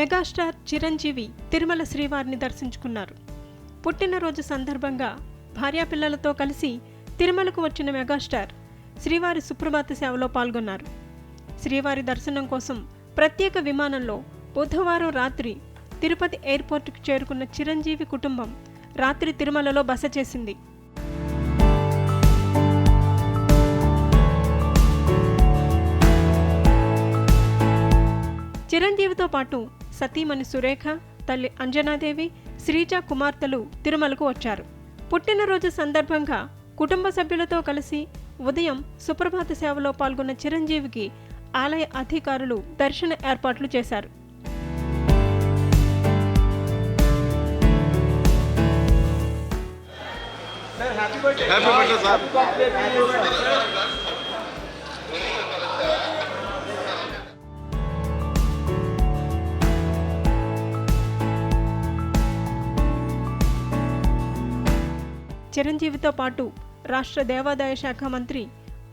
Megastar Chiranjeevi Tirumala శ్రీవారిని దర్శించుకున్నారు. పుట్టినరోజు సందర్భంగా భార్యాపిల్లలతో కలిసి తిరుమలకు వచ్చిన మెగాస్టార్ శ్రీవారి సుప్రభాత సేవలో పాల్గొన్నారు. శ్రీవారి దర్శనం కోసం ప్రత్యేక విమానంలో బుధవారం రాత్రి తిరుపతి ఎయిర్పోర్టుకు చేరుకున్న చిరంజీవి కుటుంబం రాత్రి తిరుమలలో బస చేసింది. చిరంజీవితో పాటు సతీమణి సురేఖ తల్లి అంజనాదేవి శ్రీజ కుమార్తెలు తిరుమలకు వచ్చారు. పుట్టినరోజు సందర్భంగా కుటుంబ సభ్యులతో కలిసి ఉదయం సుప్రభాత సేవలో పాల్గొన్న చిరంజీవికి ఆలయ అధికారులు దర్శన ఏర్పాట్లు చేశారు. హ్యాపీ బర్త్డే సార్ చిరంజీవితో పాటు రాష్ట్ర దేవాదాయ శాఖ మంత్రి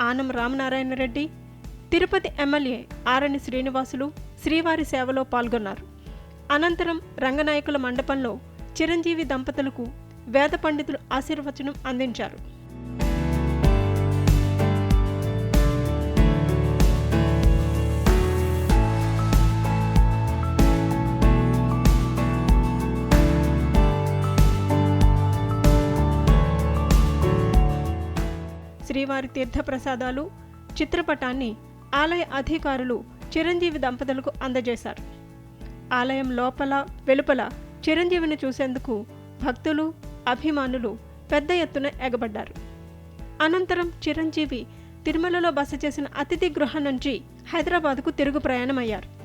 ఆనం రామనారాయణ రెడ్డి తిరుపతి ఎమ్మెల్యే ఆరణి శ్రీనివాసులు శ్రీవారి సేవలో పాల్గొన్నారు. అనంతరం రంగనాయకుల మండపంలో చిరంజీవి దంపతులకు వేద పండితులు ఆశీర్వచనం అందించారు. శ్రీవారి తీర్థప్రసాదాలు చిత్రపటాన్ని ఆలయ అధికారులు చిరంజీవి దంపతులకు అందజేశారు. ఆలయం లోపల వెలుపల చిరంజీవిని చూసేందుకు భక్తులు అభిమానులు పెద్ద ఎత్తున ఎగబడ్డారు. అనంతరం చిరంజీవి తిరుమలలో బస చేసిన అతిథి గృహం నుంచి హైదరాబాద్కు తిరుగు ప్రయాణమయ్యారు.